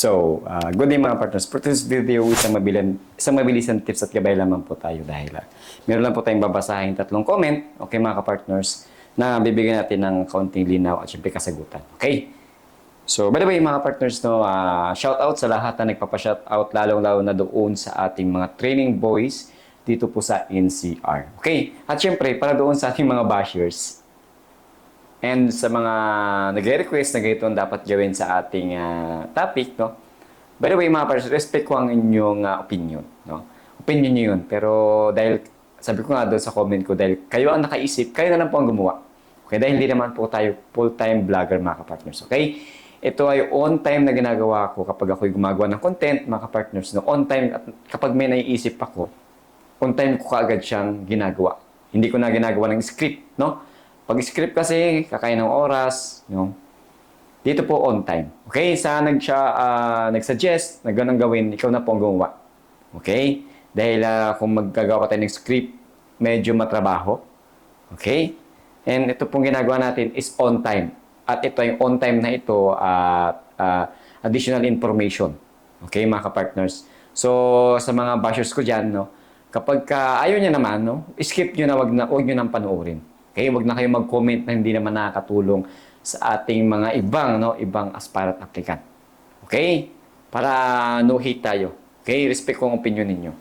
So, uh, good day mga partners. For this video, isang, mabilin, isang mabilisan tips at gabay lamang po tayo dahil uh, meron lang po tayong babasahin tatlong comment, okay mga partners na bibigyan natin ng kaunting linaw at syempre kasagutan. Okay? So, by the way, mga partners, no, uh, shout out sa lahat na nagpapa-shout out, lalong-lalo na doon sa ating mga training boys dito po sa NCR. Okay? At syempre, para doon sa ating mga bashers, And sa mga nagre-request na ganito ang dapat gawin sa ating ah, topic, no? By the way, mga pars, respect ko ang inyong ah, opinion, no? Opinion nyo yun. Pero dahil, sabi ko nga doon sa comment ko, dahil kayo ang nakaisip, kayo na lang po ang gumawa. Okay? Dahil hindi naman po tayo full-time vlogger, mga partners Okay? Ito ay on-time na ginagawa ko kapag ako'y gumagawa ng content, mga partners No? On-time, at kapag may naiisip ako, on-time ko kaagad siyang ginagawa. Hindi ko na ginagawa ng script, no? Pag script kasi, kakain ng oras, no? Dito po on time. Okay? Sa nag siya, ah, nag-suggest na ganun gawin, ikaw na po ang gumawa. Okay? Dahil ah, kung maggagawa tayo ng script, medyo matrabaho. Okay? And ito pong ginagawa natin is on time. At ito yung on time na ito, at ah, additional information. Okay, mga ka-partners? So, sa mga bashers ko dyan, no, kapag ka, ayaw niya naman, no, skip nyo na, wag na, wag nyo nang panoorin. Okay, wag na kayo mag-comment na hindi naman nakakatulong sa ating mga ibang, no, ibang aspirant applicant. Okay? Para no hate tayo. Okay, respect ko ang opinion ninyo.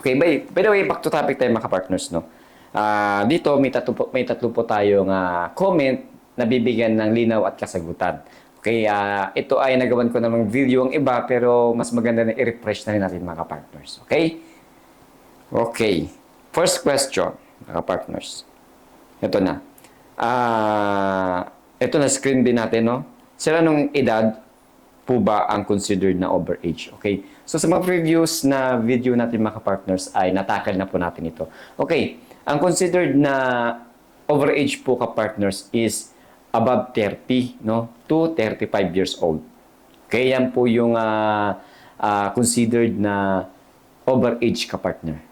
Okay, by, by the way, back to topic tayo mga partners no. Ah, dito may tatlo po, may tatlo po tayong ah, comment na bibigyan ng linaw at kasagutan. Okay, ah, ito ay nagawan ko namang video ang iba pero mas maganda na i-refresh na rin natin mga partners. Okay? Okay. First question, mga partners. Ito na. Ah, ito na screen din natin, no? Sila nung edad po ba ang considered na overage? Okay. So sa mga previous na video natin mga partners ay natakal na po natin ito. Okay. Ang considered na overage po ka-partners is above 30, no? To 35 years old. Okay, yan po yung ah, ah, considered na overage ka-partner.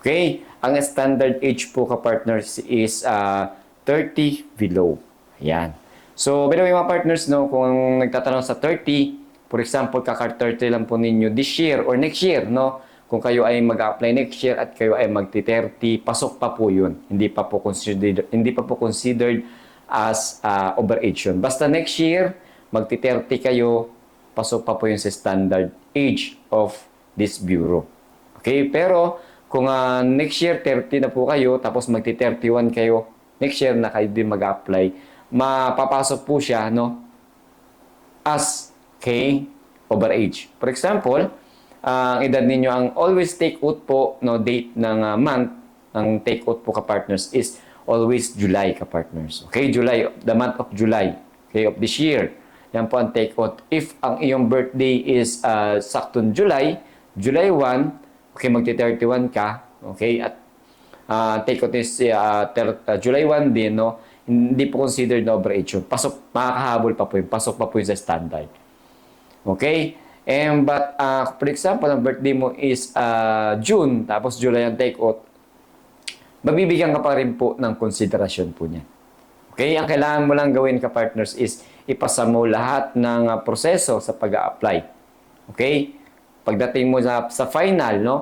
Okay? Ang standard age po ka-partners is ah, 30 below. Ayan. So, by the way mga partners, no, kung nagtatanong sa 30, for example, kaka-30 lang po ninyo this year or next year, no? Kung kayo ay mag-apply next year at kayo ay magti-30, pasok pa po 'yun. Hindi pa po considered hindi pa po considered as uh, overage yun. Basta next year, magti-30 kayo, pasok pa po yun sa standard age of this bureau. Okay? Pero, kung ah, next year 30 na po kayo, tapos magti-31 kayo, next year na kayo din mag-apply, mapapasok po siya, no? As K overage. For example, ang edad ninyo, ang always take out po, no, date ng ah, month, ng take out po ka-partners is always July ka-partners. Okay, July, the month of July, okay, of this year. Yan po ang take out. If ang iyong birthday is uh, saktong July, July 1, okay, magti-31 ka, okay, at uh, take out is uh, uh, July 1 din, no, hindi po considered na overage yun. Pasok, makakahabol pa po yun. Pasok pa po yun sa standard. Okay? And but, uh, for example, ang birthday mo is uh, June, tapos July ang take out, mabibigyan ka pa rin po ng konsiderasyon po niya. Okay? Ang kailangan mo lang gawin ka partners is ipasa mo lahat ng uh, proseso sa pag apply Okay? Pagdating mo sa, sa final, no?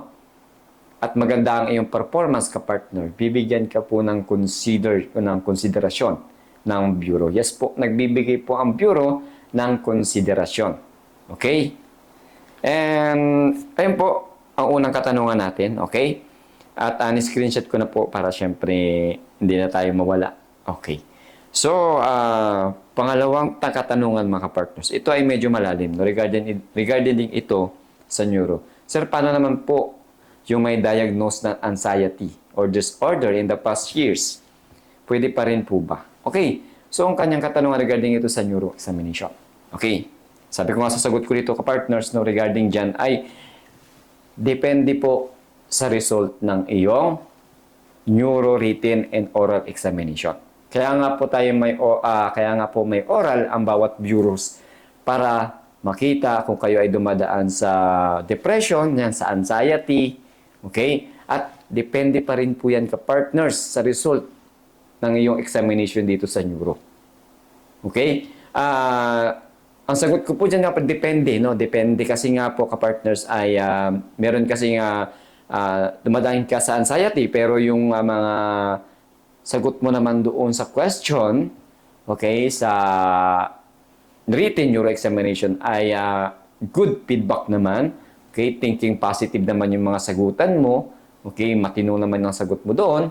At maganda ang iyong performance ka partner, bibigyan ka po ng consider ng konsiderasyon ng bureau. Yes po, nagbibigay po ang bureau ng konsiderasyon. Okay? And ayun po ang unang katanungan natin, okay? At uh, screenshot ko na po para syempre hindi na tayo mawala. Okay. So, ah, pangalawang ta- katanungan mga partners. Ito ay medyo malalim no? regarding regarding din ito sa neuro. Sir, paano naman po yung may diagnose ng anxiety or disorder in the past years? Pwede pa rin po ba? Okay. So, ang kanyang katanungan regarding ito sa neuro examination. Okay. Sabi ko nga sasagot ko dito ka-partners no, regarding dyan ay depende po sa result ng iyong neuro written and oral examination. Kaya nga po tayo may ah, kaya nga po may oral ang bawat bureaus para makita kung kayo ay dumadaan sa depression, yan sa anxiety, okay? At depende pa rin po yan ka partners sa result ng iyong examination dito sa neuro. Okay? Ah, ang sagot ko po dyan nga depende, no? Depende kasi nga po, kapartners, ay ah, meron kasi nga uh, dumadahin ka sa anxiety, pero yung ah, mga sagot mo naman doon sa question, okay, sa written neuro examination ay ah, good feedback naman. Okay, thinking positive naman yung mga sagutan mo. Okay, matino naman ang sagot mo doon.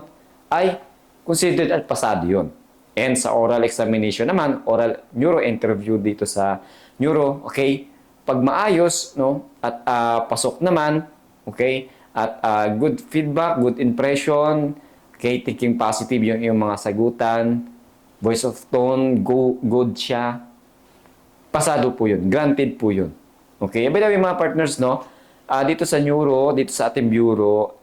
Ay considered at pasado yun. And sa oral examination naman, oral neuro interview dito sa neuro, okay, pag maayos, no, at ah, pasok naman, okay, at ah, good feedback, good impression, okay, thinking positive yung yung mga sagutan, voice of tone, go, good siya, pasado po yun. Granted po yun. Okay? By the way, mga partners, no? ah, dito sa Neuro, dito sa ating bureau,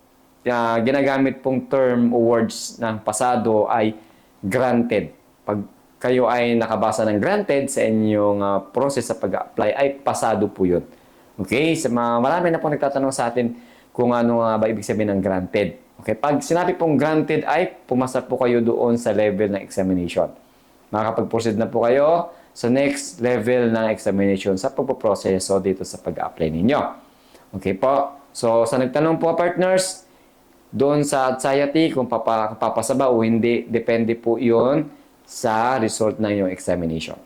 ah, ginagamit pong term o words ng pasado ay granted. Pag kayo ay nakabasa ng granted sa inyong ah, process sa pag-apply, ay pasado po yun. Okay? Sa mga, marami na pong nagtatanong sa atin kung ano nga ba ibig sabihin ng granted. Okay? Pag sinabi pong granted ay pumasa po kayo doon sa level ng examination. Makakapag-proceed na po kayo sa next level ng examination sa pagpoproseso dito sa pag-apply ninyo. Okay po? So, sa nagtanong po partners, doon sa anxiety, kung papa, papasa ba o hindi, depende po yon sa result ng iyong examination.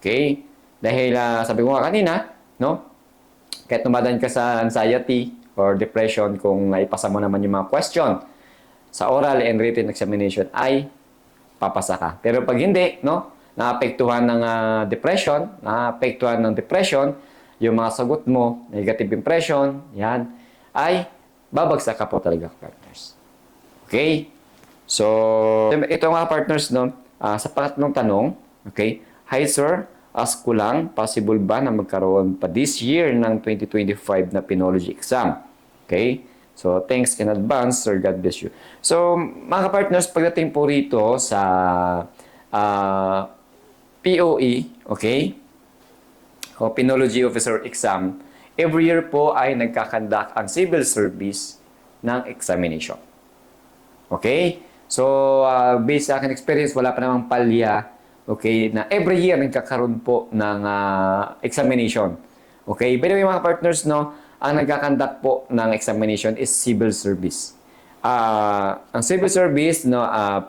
Okay? Dahil ah, sabi ko nga kanina, no? Kahit tumadan ka sa anxiety or depression, kung naipasa mo naman yung mga question sa oral and written examination, ay papasa ka. Pero pag hindi, no? Naapektuhan ng ah, depression, naapektuhan ng depression, yung mga sagot mo, negative impression, yan, ay babagsak ka po talaga, partners. Okay? So, ito nga, partners, no? ah, sa pangatlong tanong, okay? Hi, sir. Ask ko lang, possible ba na magkaroon pa this year ng 2025 na Pinology exam? Okay? So, thanks in advance, sir. God bless you. So, mga partners, pagdating po rito sa ah, POE, okay? O Officer Exam, every year po ay nagkakandak ang civil service ng examination. Okay? So, uh, based sa akin experience, wala pa namang palya, okay, na every year nagkakaroon po ng uh, examination. Okay? By the way, mga partners, no, ang nagkakandak po ng examination is civil service. Uh, ang civil service, no, uh,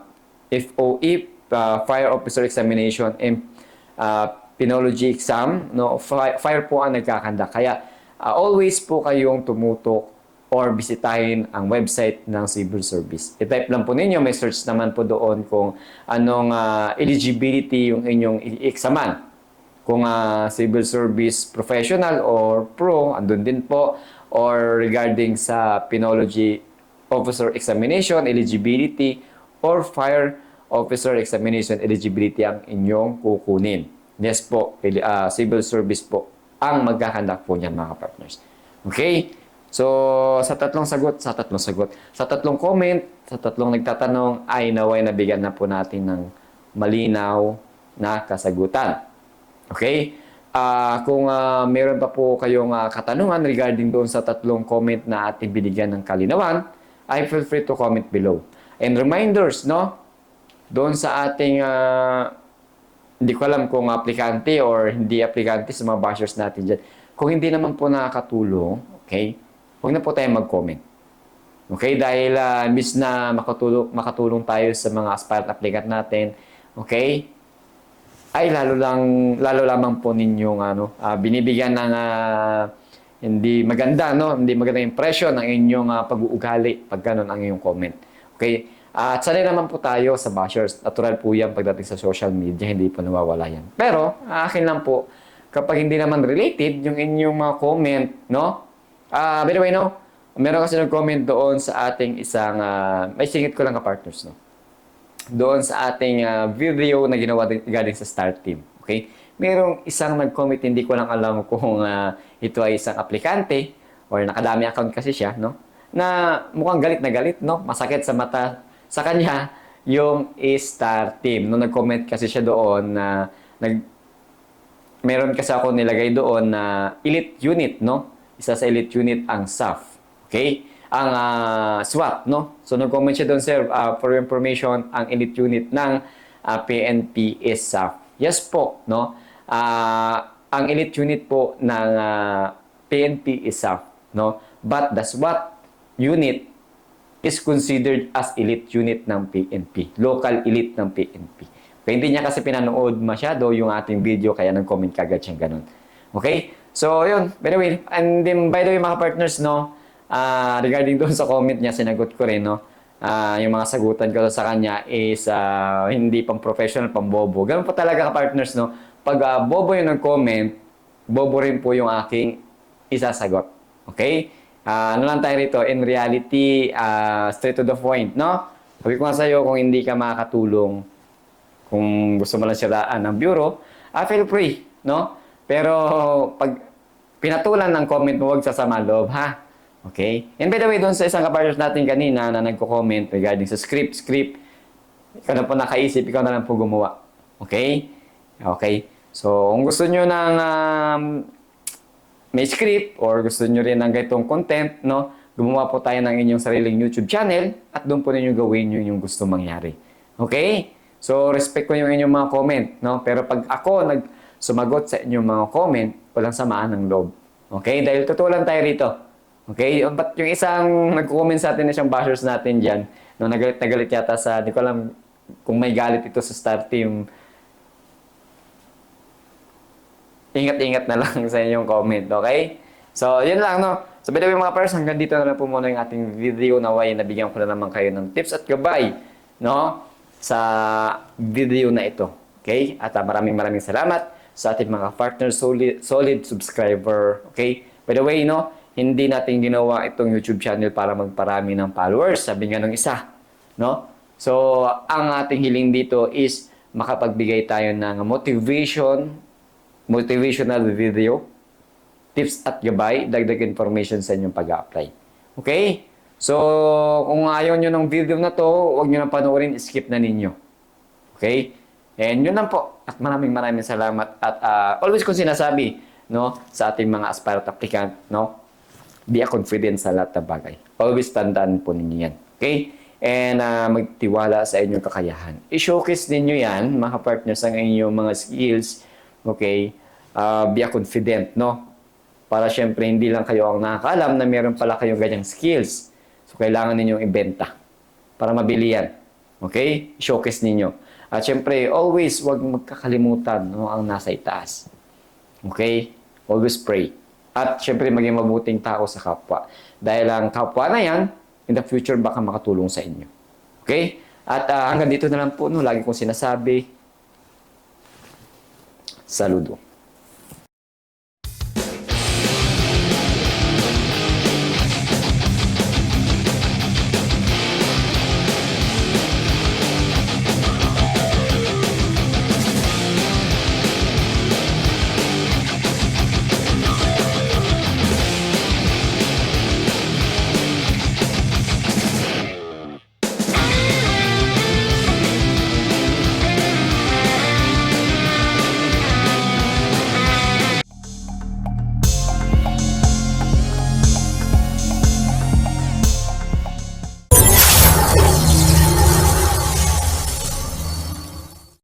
FOE, uh, Fire Officer Examination, and uh, Pinology Exam, no, fi- fire po ang nagkakandak. Kaya, uh, always po kayong tumutok or bisitahin ang website ng civil service. I-type lang po ninyo, may search naman po doon kung anong ah, eligibility yung inyong i-examan. Kung ah, civil service professional or pro, andun din po. Or regarding sa Pinology Officer Examination, eligibility, or Fire Officer Examination eligibility ang inyong kukunin. Yes po, ah, civil service po ang magkakandak po niyan mga partners. Okay? So, sa tatlong sagot, sa tatlong sagot, sa tatlong comment, sa tatlong nagtatanong, ay naway nabigyan na po natin ng malinaw na kasagutan. Okay? Ah, kung ah, meron pa po kayong ah, katanungan regarding doon sa tatlong comment na ating binigyan ng kalinawan, ay feel free to comment below. And reminders, no? Doon sa ating ah, hindi ko alam kung aplikante or hindi aplikante sa mga bashers natin dyan. Kung hindi naman po nakakatulong, okay, huwag na po tayo mag-comment. Okay, dahil uh, imbis na makatulong, makatulong tayo sa mga aspirant applicant natin, okay, ay lalo lang lalo lamang po ninyong ano ah, binibigyan ng ah, hindi maganda no hindi maganda impression ng inyong ah, pag-uugali pag ganun ang iyong comment okay at sanay naman po tayo sa bashers natural po yan pagdating sa social media hindi po nawawala yan pero ah, akin lang po kapag hindi naman related yung inyong mga comment no ah by the way no meron kasi nag-comment doon sa ating isang ah, may singit ko lang ka partners no doon sa ating ah, video na ginawa din, galing sa Star Team. Okay? Merong isang nag-comment, hindi ko lang alam kung ah, ito ay isang aplikante or nakadami account kasi siya, no? Na mukhang galit na galit, no? Masakit sa mata sa kanya yung Star Team. No, nag-comment kasi siya doon na nag meron kasi ako nilagay doon na elite unit, no? Isa sa elite unit ang SAF. Okay? Ang ah, SWAT, no? So, nag-comment siya doon, sir, ah, for information, ang elite unit ng ah, PNP is SAF. Yes po, no? Ah, ang elite unit po ng ah, PNP is SAF, no? But the SWAT unit is considered as elite unit ng PNP. Local elite ng PNP. Kaya hindi niya kasi pinanood masyado yung ating video, kaya nag-comment kagad siyang ganun. Okay? So, yun. By the way, and then, by the way, mga partners, no, ah, regarding doon sa comment niya, sinagot ko rin, no, ah, yung mga sagutan ko sa kanya is ah, hindi pang professional, pang bobo. Ganun po talaga ka-partners, no. Pag ah, bobo yung nag-comment, bobo rin po yung aking isasagot. Okay? Ah, ano lang tayo rito, in reality, ah, straight to the point, no? Sabi ko nga sa'yo, kung hindi ka makakatulong, kung gusto mo lang siraan ng bureau, ah, feel free, no? Pero pag pinatulan ng comment mo, huwag sasama loob, ha? Okay? And by the way, doon sa isang kapartners natin kanina na nagko-comment regarding sa script, script, ikaw na po nakaisip, ikaw na lang po gumawa. Okay? Okay. So, kung gusto nyo ng um, may script or gusto nyo rin ng ganitong content, no? Gumawa po tayo ng inyong sariling YouTube channel at doon po ninyo gawin yung, yung gusto mangyari. Okay? So, respect ko yung inyong mga comment, no? Pero pag ako nag sumagot sa inyong mga comment, walang samaan ng loob. Okay? Dahil totoo lang tayo rito. Okay? But yung isang nag-comment sa atin na siyang bashers natin dyan, no, nagalit na galit yata sa, di ko alam kung may galit ito sa Star Team, ingat-ingat na lang sa inyong comment, okay? So, yun lang, no? So, by the way, mga pers, hanggang dito na lang po muna yung ating video. Naway, nabigyan ko na naman kayo ng tips at gabay, no? Sa video na ito. Okay? At ah, maraming maraming salamat sa ating mga partner, solid, solid subscriber. Okay? By the way, no? Hindi natin ginawa itong YouTube channel para magparami ng followers. Sabi nga ng isa, no? So, ang ating hiling dito is makapagbigay tayo ng motivation, motivational video, tips at gabay, dagdag information sa inyong pag-apply. Okay? So, kung ayaw nyo ng video na to, huwag nyo na panoorin, skip na ninyo. Okay? And yun lang po. At maraming maraming salamat. At ah, always kong sinasabi, no, sa ating mga aspirant applicant, no, be a confident sa lahat ng bagay. Always tandaan po ninyo yan. Okay? And ah, magtiwala sa inyong kakayahan. I-showcase ninyo yan, mga partners, ang inyong mga skills. Okay? Ah, be a confident, no? Para syempre hindi lang kayo ang nakakaalam na meron pala kayong ganyang skills. So, kailangan ninyong ibenta para mabili yan. Okay? Showcase ninyo. At syempre, always wag magkakalimutan no, ang nasa itaas. Okay? Always pray. At syempre, maging mabuting tao sa kapwa. Dahil ang kapwa na yan, in the future, baka makatulong sa inyo. Okay? At ah, hanggang dito na lang po, no, lagi kong sinasabi, saludo.